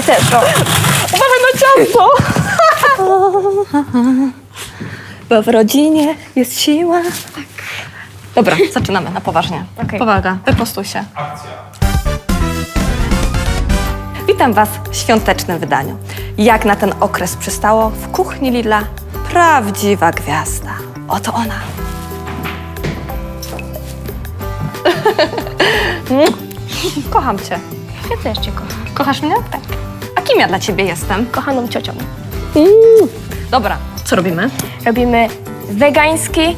mnie też, o. Uważaj na ciasto! Bo w rodzinie jest siła. Dobra, zaczynamy na poważnie. Okej. Powaga, wyprostuj się. Witam Was w świątecznym wydaniu. Jak na ten okres przystało, w kuchni Lila prawdziwa gwiazda. Oto ona. Kocham Cię. Ja też cię kocham. Kochasz mnie? Tak. A kim ja dla Ciebie jestem? Kochaną ciocią. Dobra, co robimy? Robimy wegański,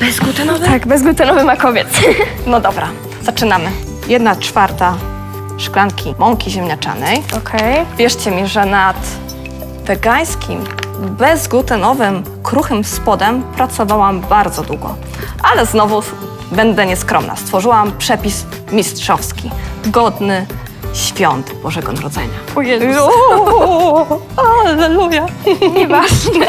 Bezglutenowy? tak, bezglutenowy makowiec. No dobra, zaczynamy. Jedna czwarta szklanki mąki ziemniaczanej. Okej. Wierzcie mi, że nad wegańskim, bezglutenowym, kruchym spodem pracowałam bardzo długo. Ale znowu będę nieskromna. Stworzyłam przepis mistrzowski, godny świąt Bożego Narodzenia. O Jezus. Alleluja! Nieważne.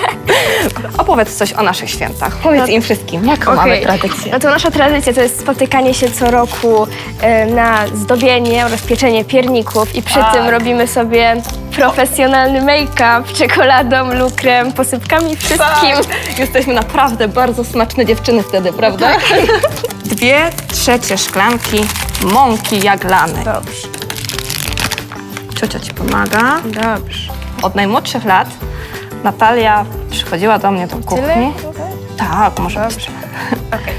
Opowiedz coś o naszych świętach. Powiedz No- im wszystkim, jaką mamy tradycję. No to nasza tradycja to jest spotykanie się co roku e, na zdobienie oraz pieczenie pierników i przy Tak. tym robimy sobie profesjonalny make-up czekoladą, lukrem, posypkami, wszystkim. Tak. Jesteśmy naprawdę bardzo smaczne dziewczyny wtedy, prawda? Dwie trzecie szklanki mąki jaglanej. Dobrze, Ciocia ci pomaga. dobrze. Od najmłodszych lat Natalia przychodziła do mnie do kuchni. Tyle? Tak, może być. Okej.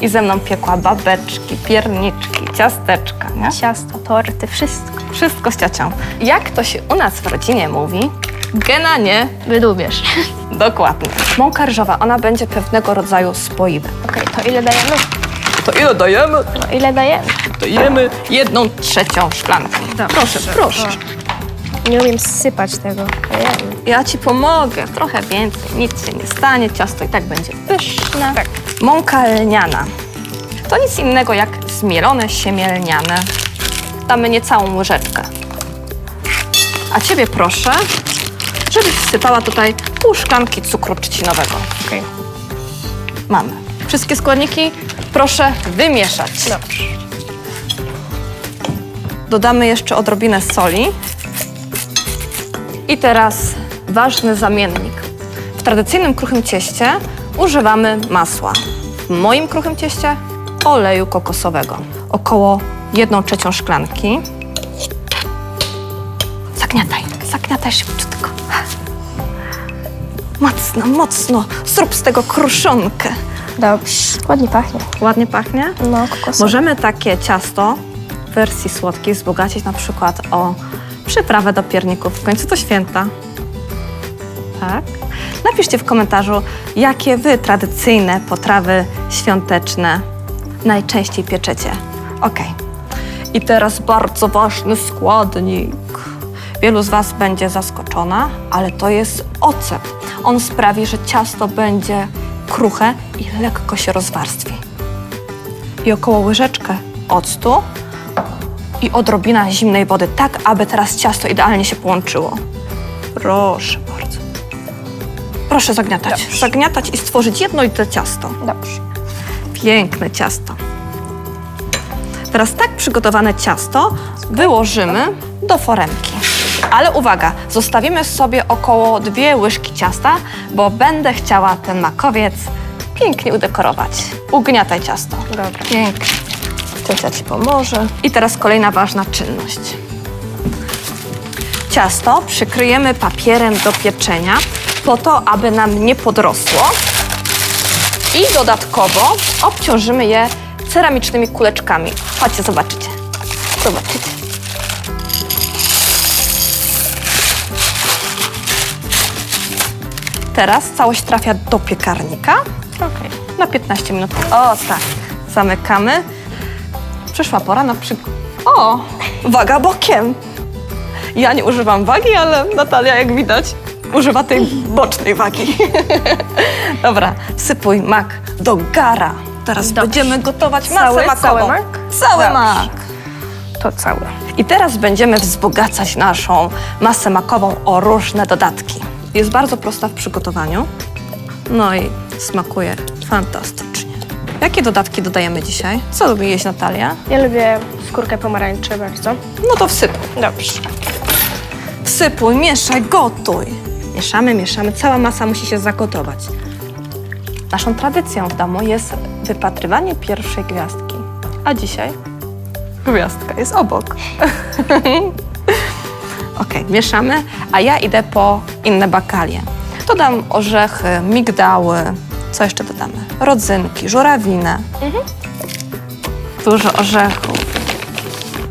I ze mną piekła babeczki, pierniczki, ciasteczka, nie? Ciasto, torty, wszystko. Wszystko z ciocią. Jak to się u nas w rodzinie mówi? Gena nie. Wydubiesz. Dokładnie. Mąka ryżowa, ona będzie pewnego rodzaju spoiwem. Okej, to ile dajemy? To ile dajemy? No ile dajemy? Dajemy jedną trzecią szklanki. Proszę, proszę. Nie umiem sypać tego. Ojej. Ja ci pomogę. Trochę więcej. Nic się nie stanie. Ciasto i tak będzie pyszne. Tak. Mąka lniana. To nic innego jak zmielone siemię lniane. Damy niecałą łyżeczkę. A ciebie proszę, żebyś wsypała tutaj pół szklanki cukru trzcinowego. Okej. Mamy. Wszystkie składniki proszę wymieszać. Dobrze. Dodamy jeszcze odrobinę soli. I teraz ważny zamiennik. W tradycyjnym kruchym cieście używamy masła. W moim kruchym cieście oleju kokosowego. Około 1 trzecią szklanki. Zagniataj, zagniataj szybciutko. Mocno, mocno. Zrób z tego kruszonkę. Dobrze. Ładnie pachnie. Ładnie pachnie? No, kokos. Możemy takie ciasto wersji słodkiej wzbogacić na przykład o przyprawę do pierników. W końcu to święta. Tak? Napiszcie w komentarzu, jakie wy tradycyjne potrawy świąteczne najczęściej pieczecie. Ok. I teraz bardzo ważny składnik. Wielu z Was będzie zaskoczona, ale to jest ocet. On sprawi, że ciasto będzie kruche i lekko się rozwarstwi i około łyżeczkę octu i odrobina zimnej wody, tak aby teraz ciasto idealnie się połączyło. Proszę bardzo. Proszę zagniatać. Zagniatać i stworzyć jednolite ciasto. Dobrze. Piękne ciasto. Teraz tak przygotowane ciasto wyłożymy do foremki. Ale uwaga, zostawimy sobie około dwie łyżki ciasta, bo będę chciała ten makowiec pięknie udekorować. Ugniataj ciasto. Dobra. Pięknie. Ciocia ci pomoże. I teraz kolejna ważna czynność. Ciasto przykryjemy papierem do pieczenia po to, aby nam nie podrosło. I dodatkowo obciążymy je ceramicznymi kuleczkami. Chodźcie, zobaczycie. Zobaczycie. Teraz całość trafia do piekarnika Okej. na 15 minut. O, tak. Zamykamy. Przyszła pora na przy... O, waga bokiem. Ja nie używam wagi, ale Natalia, jak widać, używa tej bocznej wagi. Dobra, wsypuj mak do gara. Teraz Dobrze. będziemy gotować masę Cały- makową. cały mak? Cały Dobrze. mak. To całe. I teraz będziemy wzbogacać naszą masę makową o różne dodatki. Jest bardzo prosta w przygotowaniu. No i smakuje fantastycznie. Jakie dodatki dodajemy dzisiaj? Co lubi jeść Natalia? Ja lubię skórkę pomarańczy bardzo. No to wsyp. Dobrze. Sypuj, mieszaj, gotuj. Mieszamy, mieszamy. Cała masa musi się zagotować. Naszą tradycją w domu jest wypatrywanie pierwszej gwiazdki. A dzisiaj gwiazdka jest obok. ok, mieszamy, a ja idę po inne bakalie. Dodam orzechy, migdały. Co jeszcze dodamy? Rodzynki, żurawinę. Dużo orzechów.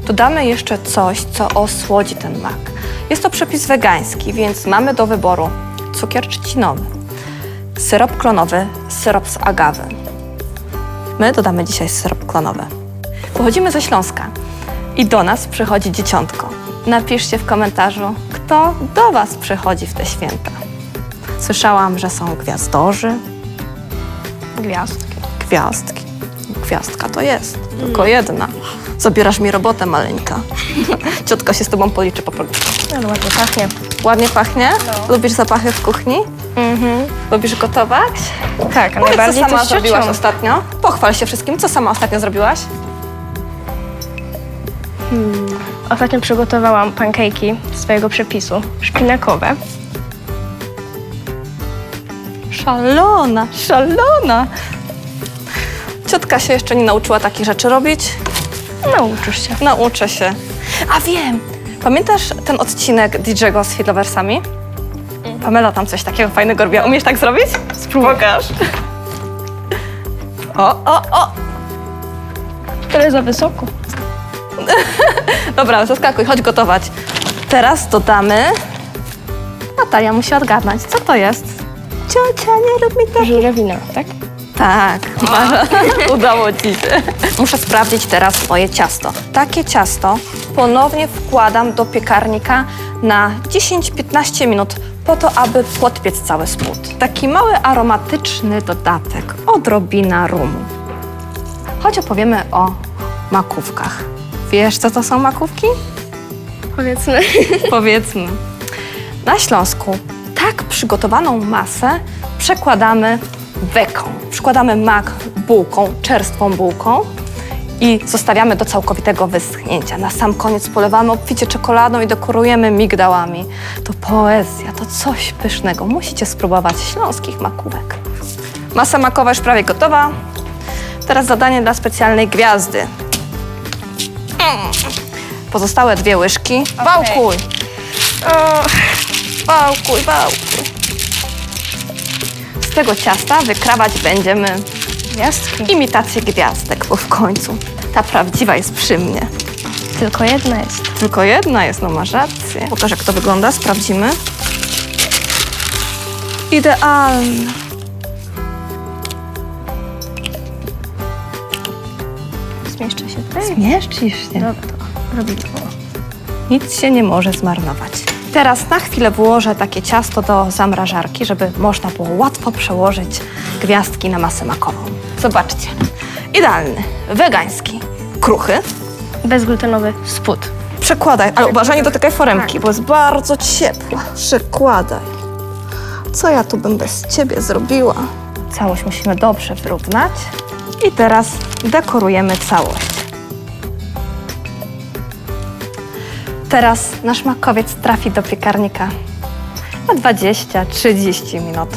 Dodamy jeszcze coś, co osłodzi ten mak. Jest to przepis wegański, więc mamy do wyboru cukier trzcinowy, syrop klonowy, syrop z agawy. My dodamy dzisiaj syrop klonowy. Pochodzimy ze Śląska i do nas przychodzi dzieciątko. Napiszcie w komentarzu, kto do Was przychodzi w te święta. Słyszałam, że są gwiazdorzy, Gwiazdki. gwiazdki. Gwiazdka to jest, tylko jedna. Zabierasz mi robotę, maleńka. Ciotka się z tobą policzy po prostu. No ładnie pachnie. Ładnie pachnie? No. Lubisz zapachy w kuchni? Mhm. Lubisz gotować? Tak, a Powiedz, co najbardziej sama to z zrobiłaś ciocią. ostatnio. Pochwal się wszystkim, co sama ostatnio zrobiłaś? Ostatnio przygotowałam pancake'i swojego przepisu, szpinakowe. Szalona, szalona. Ciotka się jeszcze nie nauczyła takich rzeczy robić. Nauczysz się. Nauczę się. A wiem! Pamiętasz ten odcinek DJ-go z Hitloversami? Pamela tam coś takiego fajnego robiła. Umiesz tak zrobić? Spróbuj. Pokaż. O, o, o! Tyle za wysoko. Dobra, zaskakuj, chodź gotować. Teraz dodamy... Natalia musi odgadnąć, co to jest. Ciocia, nie rób mi tak. Żurawina, tak? Tak, udało ci się. Muszę sprawdzić teraz moje ciasto. Takie ciasto ponownie wkładam do piekarnika na 10-15 minut po to, aby podpiec cały spód. Taki mały aromatyczny dodatek, odrobina rumu. Choć opowiemy o makówkach. Wiesz, co to są makówki? Powiedzmy. Powiedzmy. Na Śląsku tak przygotowaną masę przekładamy weką. Przykładamy mak bułką, czerstwą bułką i zostawiamy do całkowitego wyschnięcia. Na sam koniec polewamy obficie czekoladą i dekorujemy migdałami. To poezja, to coś pysznego. Musicie spróbować śląskich makówek. Masa makowa już prawie gotowa. Teraz zadanie dla specjalnej gwiazdy. Pozostałe dwie łyżki. Wałkuj! O, Wałkuj, wałkuj. Z tego ciasta wykrawać będziemy gwiazdki. imitację gwiazdek, bo w końcu ta prawdziwa jest przy mnie. Tylko jedna jest. Tylko jedna jest, no masz rację. Pokaż jak to wygląda, sprawdzimy. Idealne. Zmieszczę się tutaj. Zmieszczysz się. Dobra, to robimy. Nic się nie może zmarnować. Teraz na chwilę włożę takie ciasto do zamrażarki, żeby można było łatwo przełożyć gwiazdki na masę makową. Zobaczcie. Idealny, wegański, kruchy. Bezglutenowy spód. Przekładaj, ale uważaj, nie dotykaj foremki, bo jest bardzo ciepła. Przekładaj. Co ja tu bym bez ciebie zrobiła? Całość musimy dobrze wyrównać. I teraz dekorujemy całość. Teraz nasz makowiec trafi do piekarnika na 20-30 minut.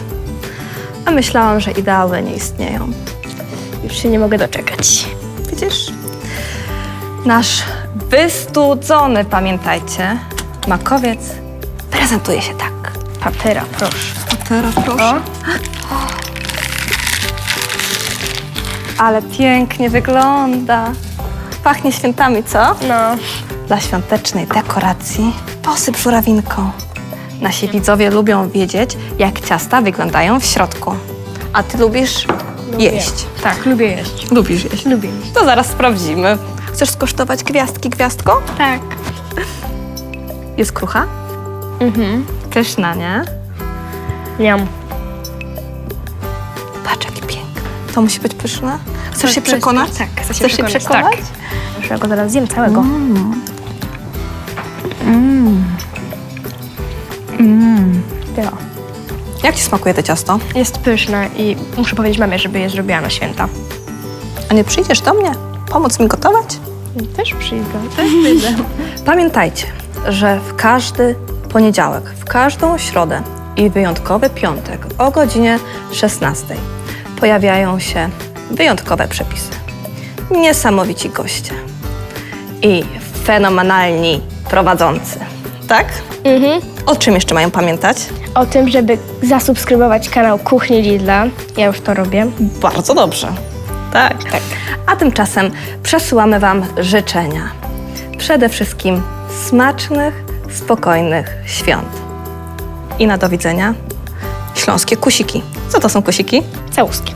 A myślałam, że ideały nie istnieją. Już się nie mogę doczekać. Widzisz? Nasz wystudzony, pamiętajcie, makowiec prezentuje się tak. Patera, proszę. A teraz proszę. Ale pięknie wygląda. Pachnie świętami, co? No. Dla świątecznej dekoracji posyp żurawinką. Nasi widzowie lubią wiedzieć, jak ciasta wyglądają w środku. A ty lubisz jeść. Tak, lubię jeść. Lubisz jeść. Lubię jeść. To zaraz sprawdzimy. Chcesz skosztować gwiazdki, gwiazdko? Tak. Jest krucha? Mhm. Pyszna, nie? Niam. Patrz, jakie piękne. To musi być pyszne? Chcesz się To jest- przekonać? Tak, chcę się Chcesz się przekonać. przekonać? Tak. Ja go zaraz zjem całego. Ja. Jak ci smakuje to ciasto? Jest pyszne i muszę powiedzieć mamie, żeby je zrobiła na święta. A nie przyjdziesz do mnie? Pomóc mi gotować? Też przyjdę. Też przyjdę. Pamiętajcie, że w każdy poniedziałek, w każdą środę i wyjątkowy piątek o godzinie 16 pojawiają się wyjątkowe przepisy. Niesamowici goście i fenomenalni prowadzący. Tak? Mhm. O czym jeszcze mają pamiętać? O tym, żeby zasubskrybować kanał Kuchni Lidla. Ja już to robię. Bardzo dobrze. Tak. tak. A tymczasem przesyłamy Wam życzenia. Przede wszystkim smacznych, spokojnych świąt. I na do widzenia. Śląskie kusiki. Co to są kusiki? Całuskie.